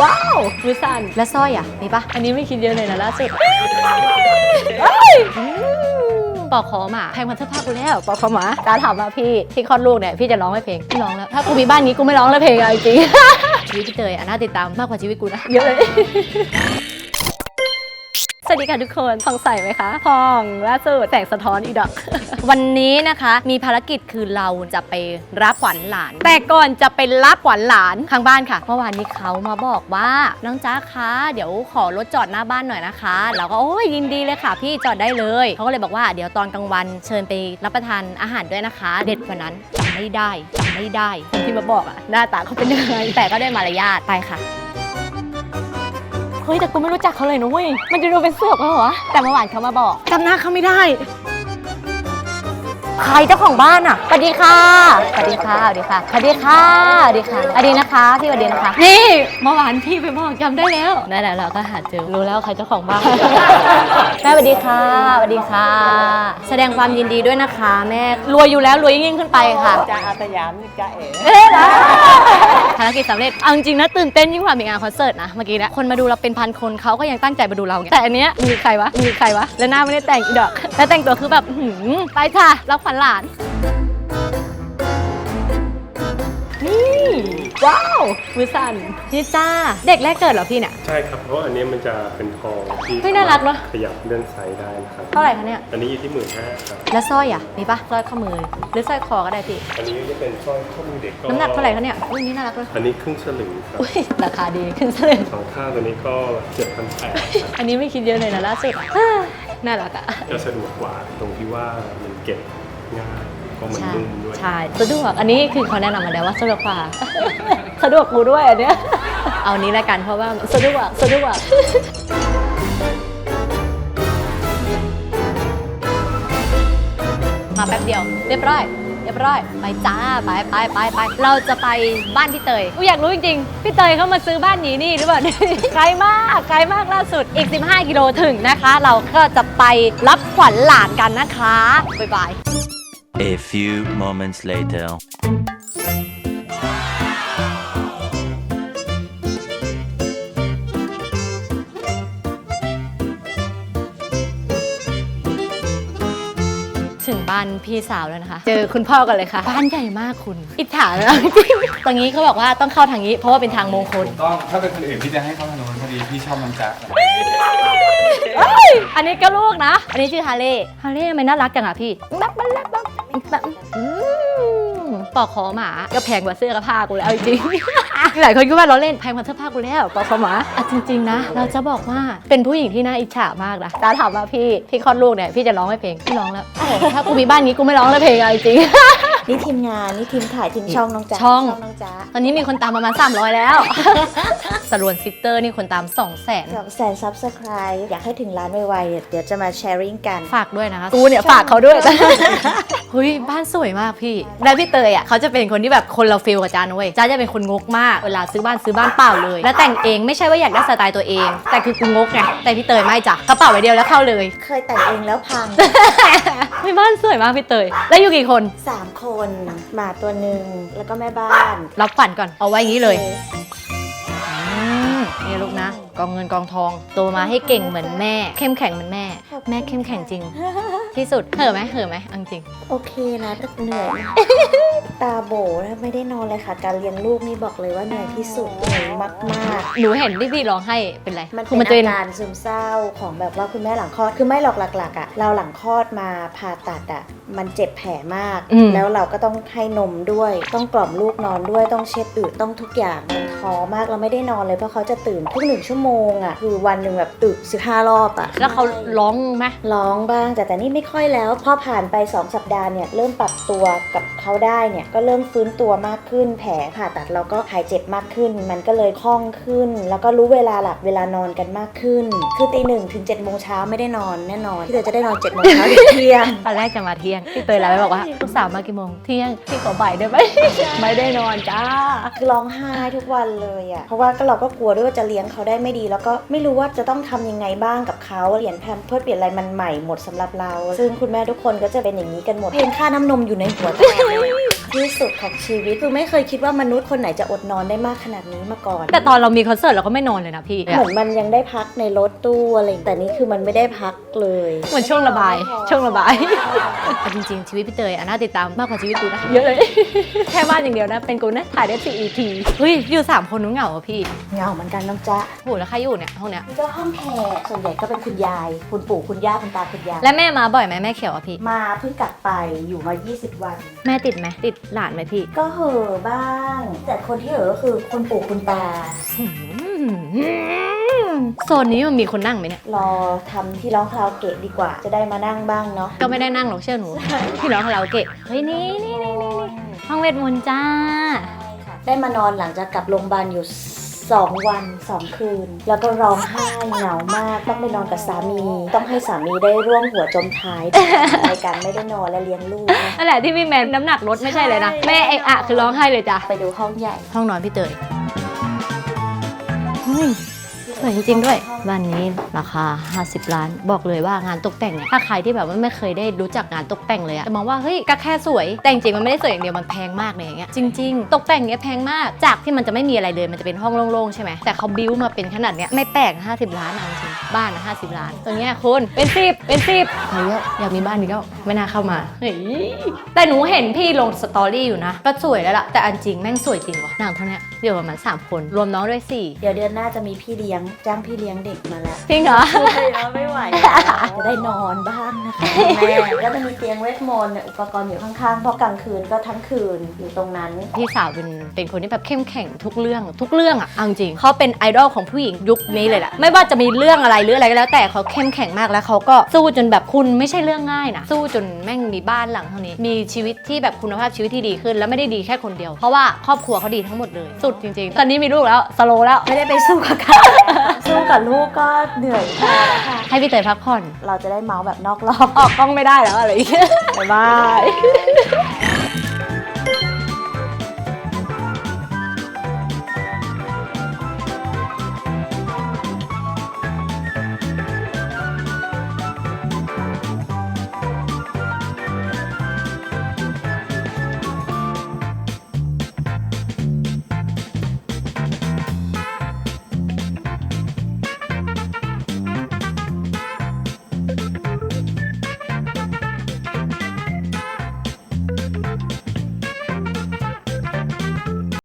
ว้าวมือสั่นและสร้อยอะมีปะอันนี้ไม่คิดเยอะเลยนะล่าสุดอืมปอกคอหมาแพงพันเสื้อผ้ากูแล้วปอกคอหมาตาถามว่าพี่ที่คลอดลูกเนี่ยพี่จะร้องไหมเพลงไม่ร้องแล้วถ้ากูมีบ้านนี้กูไม่ร้องแล้วเพลงอะจริงๆ ชีวิตพี่เตยอะน่าติดตามมากกว่าชีวิตกูนะเยอะเลย สวัสดีค่ะทุกคนพองใสไหมคะพองล่าสุดแสงสะท้อนอีดอก วันนี้นะคะมีภารกิจคือเราจะไปรับขวัญหลาน แต่ก่อนจะไปรับขวัญหลานข้างบ้านค่ะเมื่อวานนี้เขามาบอกว่าน้องจ้าคะเดี๋ยวขอรถจอดหน้าบ้านหน่อยนะคะ เราก็โอ้ยยินดีเลยค่ะ พี่จอดได้เลยเขาก็เลยบอกว่าเดี๋ยวตอนกลางวันเชิญไปรับประทานอาหารด้วยนะคะ เด็ดกว่านั้นจำไม่ได้จำไม่ได้คนที่มาบอกอะหน้าตาเขาเป็นยังไงแต่ก็ได้มารยาทไปค่ะ เฮ้ยแต่กูไม่รู้จักเขาเลยนะเว้ย มันจะดูเป็นเสือกเหรอวะแต่เมื่อวานเขามาบอกจำหน้าเขาไม่ได้ ใครเจ้าของบ้านอะสวัสดีค่ะสวัสดีค่ะสวัสดีค่ะสวัสดีค่ะสวัสดีค่ะสวัสดีนะคะพี่สวัสดีนะคะ นี่เมื่อวานพี่ไปบอกจำได้แล้วนั่นแหละเราก็หาเจอรู้แล้วใครเจ้าของบ้านแม่สวัสดีค่ะสวัสดีค่ะ แสดงความยินดีด้วยนะคะ แม่รวยอยู่แล้วรวยยิ่งๆขึ้นไปค่ะจ้าอาสยามนี่จ้าเอ๋เอ๊ะนะภาร กิจสำเร็จเอาจริงนะตื่นเต้นยิ่งกว่ามีงานคอนเสิร์ตนะเมื่อกี้นะคนมาดูเราเป็นพันคนเขาก็ยังตั้งใจมาดูเราไงแต่อันเนี้ยมีใครวะมีใครวะแล้วหน้าไม่ได้แต่งอีดอกแล้วแต่งตัวคือแบบหือไปค่ะรับขวัญหลาน ว้าวมือสั่นนี่จ้าเด็กแรกเกิดเหรอพี่เนี่ย ใช่ครับเพราะอันนี้มันจะเป็นทองที่เฮ้ยน่ารักเนอะ ขยับเลื่อนไซส์ได้นะครับเท่าไหร่คะเนี่ย อันนี้อยู่ที่หมื่นห้าครับแล้วสร้อยอะมีปะสร้อยข้อมือ หรือสร้อยคอก็ได้พี่ อันนี้จะเป็นสร้อยข้อมือเด็กก็น้ำหนักเท่าไหร่คะเนี่ยอุ้ยนี่น่ารักเลยอันนี้ครึ่งสลึงครับอุ้ยราคาดีขึ้นซะเลยสองข้างตัวนี้ก็เจ็ดพันแปดครับอันนี้ไม่คิดเยอะเลยนะล่าสุดอ่าน่ารักอะ จะสะดวกกว่าตรงที่ว่ามันเก็บง่าย ก็มันใช่นุ่มด้วย ใช่สะดวกอันนี้คือเขาแนะนำมาแล้วว่าสะดวกกว่า สะดวกกูด้วยอันเนี้ยเอานี้แล้วกันเพราะว่าสะดวกสะดวก มาแป๊บเดียว เรียบร้อย เรียบร้อย ไปจ้าไปไปไปไปเราจะไปบ้านพี่เตยกูอยากรู้จริงๆ พี่เตยเขามาซื้อบ้านหนีหนี่หรือเปล่า ไกลมากไกลมากล่าสุดอีก 15 กิโลถึงนะคะ เราก็จะไปรับขวัญหลานกันนะคะ บ๊ายบาย A few moments later. ถึงบ้านพี่สาวแล้วนะคะ เจอคุณพ่อกันเลยค่ะ บ้านใหญ่มากคุณ อิจฉาเลยจริงๆตรงนี้เขาบอกว่าต้องเข้าทางนี้เพราะว่าเป็นทางมงคลต้องถ้าเป็นคนอื่นพี่จะให้เขาทางโน้นพอดีพี่ชอบน้องจ๊ะเอ้ยอันนี้ก็ลูกนะ อันนี้ชื่อฮาเล่ ฮาเล่ทำไมน่ารักจังอะพี่แบบมันแบบแบบแบบอืม ปอกคอหมาก็แพงกว่าเสื้อกระผ้ากูแล้วเอาจริงๆหลายคนก็ว่าเราเล่นแพงกว่าเสื้อผ้ากูแล้วปอกคอหมาอะจริง ๆ นะ เราจะบอกว่าเป็นผู้หญิงที่น่าอิจฉามากนะตาถามว่าพี่พี่คลอดลูกเนี่ยพี่จะร้องไหมเพลงไม่ร้องแล้วโอ้โหถ้ากูมีบ้านนี้กูไม่ร้องแล้วเพลงอะจริงๆนี่ทีมงานนี่ทีมถ่ายทีมช่องน้องจ๊ะช่องน้องจ๊ะตอนนี้มีคนตามประมาณ 300 แล้วสรวนซิสเตอร์นี่คนตาม 2 0 0 0 0 0สองแสนซับสไคร b ์อยากให้ถึงล้านไวๆเดี๋ยวจะมาแชร์ริ่งกันฝากด้วยนะคะกูเนี่ยฝากเขาด้วย เฮ้ยบ้านสวยมากพี่ แล้วพี่เตยอะเขาจะเป็นคนที่แบบคนเราฟิลกับจานเว้ยจานจะเป็นคนงกมากเวลาซื้อบ้านซื้อบ้านเปล่าเลย แล้วแต่งเองไม่ใช่ว่าอยากได้สไตล์ตัวเอง แต่คือกูงกไงแต่พี่เตยไม่จ้ะกระเป๋าใบเดียวแล้วเข้าเลย เคยแต่งเองแล้วพัง เฮ้ยบ้านสวยมากพี่เตย แล้วอยู่กี่คน3คนหมาตัวหนึ่งแล้วก็แม่บ้าน รับฝันก่อนเอาไว้อย่างนี้เลยอืม นี่ลูกนะ กองเงินกองทอง โตมาให้เก่งเหมือนแม่ เข้มแข็งเหมือนแม่ แม่เข้มแข็งจริง ที่สุดเห่อะไหมเห่อะไหมเอาจริง โอเคนะแต่เหนื่อย ตาโบนะไม่ได้นอนเลยค่ะ การเลี้ยงลูกนี่บอกเลยว่าเหนื่อยที่สุดเหนื่อยมากหนูเห็นที่พี่ร้องให้เป็นไรๆ มันคืเป็นจะอาการซึมเศร้าของแบบว่าคุณแม่หลังคลอดคือไม่หรอกหลักๆอะเราหลังคลอดมาผ่าตัดอะมันเจ็บแผลมาก อืม แล้วเราก็ต้องให้นมด้วย ต้องกล่อมลูกนอนด้วยต้องเช็ดอึต้องทุกอย่างมันท้อมากเราไม่ได้นอนเลยเพราะเขาจะตื่นทุกหนึ่งชั่วโมงอะคือวันหนึ่งแบบอึ15รอบอะ แล้วเขาร้องไหม ร้องบ้างแต่แต่นี่ไม่ค่อยแล้ว พอผ่านไป 2 สัปดาห์เนี่ย เริ่มปรับตัวกับเขาได้เนี่ยก็เริ่มฟื้นตัวมากขึ้น แผลผ่าตัดเราก็หายเจ็บมากขึ้น มันก็เลยคล่องขึ้น แล้วก็รู้เวลาหลับเวลานอนกันมากขึ้น คือตีหนึ่งถึง7จ็ดโมงเช้าไม่ได้นอนแน่นอนที่เธอจะได้นอน7จ็ดโมงเช้าถึงเที่ยงตอนแรกจะมาเที่ยงพี่เตยไลน์ไปบอกว่าลูกสาวมากี่โมงเที่ยงพี่ขอบ่ายได้ไหมไม่ได้นอนจ้าคือร้องไห้ทุกวันเลยอะ่ะเพราะว่าก็เราก็กลัวด้วยว่าจะเลี้ยงเขาได้ไม่ดี แล้วก็ไม่รู้ว่าจะต้องทำยังไงบ้างกับเขาเปลี่ยนแพมเพิร์สเปลี่ยนอะไรมันใหม่หมดสำหรับเรา ซึ่งคุณแม่ทุกคนก็จะเป็นอย่างนี้กันหมดเพลงค่าน้ำนมอยู่ในหัวตลอดเลย ที่สุดของชีวิต คือไม่เคยคิดว่ามนุษย์คนไหนจะอดนอนได้มากขนาดนี้มาก่อน แต่ตอนเรามีคอนเสิร์ตเราก็ไม่นอนเลยนะพี่เหมือนมันยังได้พักในรถตู้อะไรแต่นี่คือมันไม่ได้พักเลยเหมือนช่วงระบาย ช่วงระบายแต่จริงๆ ชีวิตพี่เตยอะน่าติดตามมากกว่าชีวิตกูนะเยอะเลย แค่บ้านอย่างเดียวนะ เป็นกูนะถ่ายได้สี่ EP เฮ้ยอยู่สามคนนู้นเหงาอะพี่เหงาเหมือนกันน้องจ๊ะโหแล้วใครอยู่เนี่ยห้องเนี้ยนี่ก็ห้องแขกส่วนใหญ่ก็เป็นคุณยาย คุณปู่คุณย่าคุณตาคุณยายและแม่มาบ่อยไหมแม่เขียวอะพี่มาเพิ่งกลับไปอยู่มา 20 วัน แม่ติดไหมติดหลานไหมพี่ก็เห่อะบ้าง แต่คนที่เห่อะก็คือคุณปู่คุณตาอืมโซนนี้มันมีคนนั่งไหมเนี่ย รอทำที่ร้องคาราโอเกะดีกว่า จะได้มานั่งบ้างเนาะก็ไม่ได้นั่งหรอกเชื่อหนู พี่น้องคาราโอเกะเฮ้ยนี่นี่นี่นี่ห้องเวทมนต์จ้าได้มานอนหลังจากกลับโรงพยาบาลอยู่ 2 วัน 2 คืน แล้วก็ร้องไห้เหงามาก ต้องไปนอนกับสามี ต้องให้สามีได้ร่วมหัวจมท้ายในการไม่ได้นอนและเลี้ยงลูกนะนั่นแหละที่พี่แมนน้ำหนักลดไม่ใช่เลยนะใช่แม่เอะอะคือร้องไห้เลยจ้ะไปดูห้องใหญ่ ห้องนอนพี่เตยเฮ้ย สวยจริงๆด้วยบ้านนี้ราคา 50 ล้าน บอกเลยว่างานตกแต่งเนี่ยถ้าใครที่แบบว่าไม่เคยได้รู้จักงานตกแต่งเลยอะจะมองว่าเฮ้ยก็แค่สวยแต่จริงๆมันไม่ได้สวยอย่างเดียวมันแพงมากเลยอย่างเงี้ยจริง ๆ ตกแต่งเนี้ยแพงมากจากที่มันจะไม่มีอะไรเลยมันจะเป็นห้องโล่งๆใช่ไหมแต่เขาบิ้วมาเป็นขนาดเนี้ยไม่แปลก50 ล้านเอาจริงบ้านนะ50 ล้าน ตรงเนี้ยคุณเป็นสิบเป็นสิบเฮ้ยอยากมีบ้านนี้ก็ไม่น่าเข้ามาเฮ้ยแต่หนูเห็นพี่ลงสตอรี่อยู่นะก็สวยแล้วล่ะแต่อันจริงแม่งสวยจริงวะนางเท่านี้เดี๋ยวประมาณสามคนรวมน้องด้วยสี่เดี๋ยวเดือนหน้าจะมีพี่เลี้ยงจ้างพี่เลี้ยงเด็กมาแล้วจริงเหรอใช่แล้วไม่ไหวจะได้นอนบ้างนะคะแม่แล้วจะมีเตียงเวทมนต์เนี่ยอุปกรณ์อยู่ข้างๆเพราะกลางคืนก็ทั้งคืนอยู่ตรงนั้น พี่สาวเป็นเป็นคนที่แบบเข้มแข็งทุกเรื่อง ทุกเรื่องอะเอาจริงเขาเป็นไอดอลของผู้หญิงยุคนี้เลยแหละไม่ว่าจะมีเรื่องอะไรหรืออะไรก็แล้ว แต่เขาเข้มแข็งมากแล้วเขาก็สู้จนแบบคุณไม่ใช่เรื่องง่ายนะสู้จนแม่งมีบ้านหลังเท่านี้ มีชีวิตที่แบบคุณภาพชีวิตที่ดีขึ้น แล้วไม่ได้ดีแค่คนเดียวเพราะว่าครอบครัวเขาดีทั้งหมดเลย สุดจริง ๆ ตอนนี้มีลูกแล้วสโลแล้วไม่ได้ไปสู้กับใครสู้กับลูกก็เหนื่อยพอแล้วค่ะ ให้พี่เตยพักผ่อน เราจะได้เมาส์แบบนอกรอบ ออกกล้องไม่ได้แล้วอะไรอย่างเงี้ยบ๊ายบาย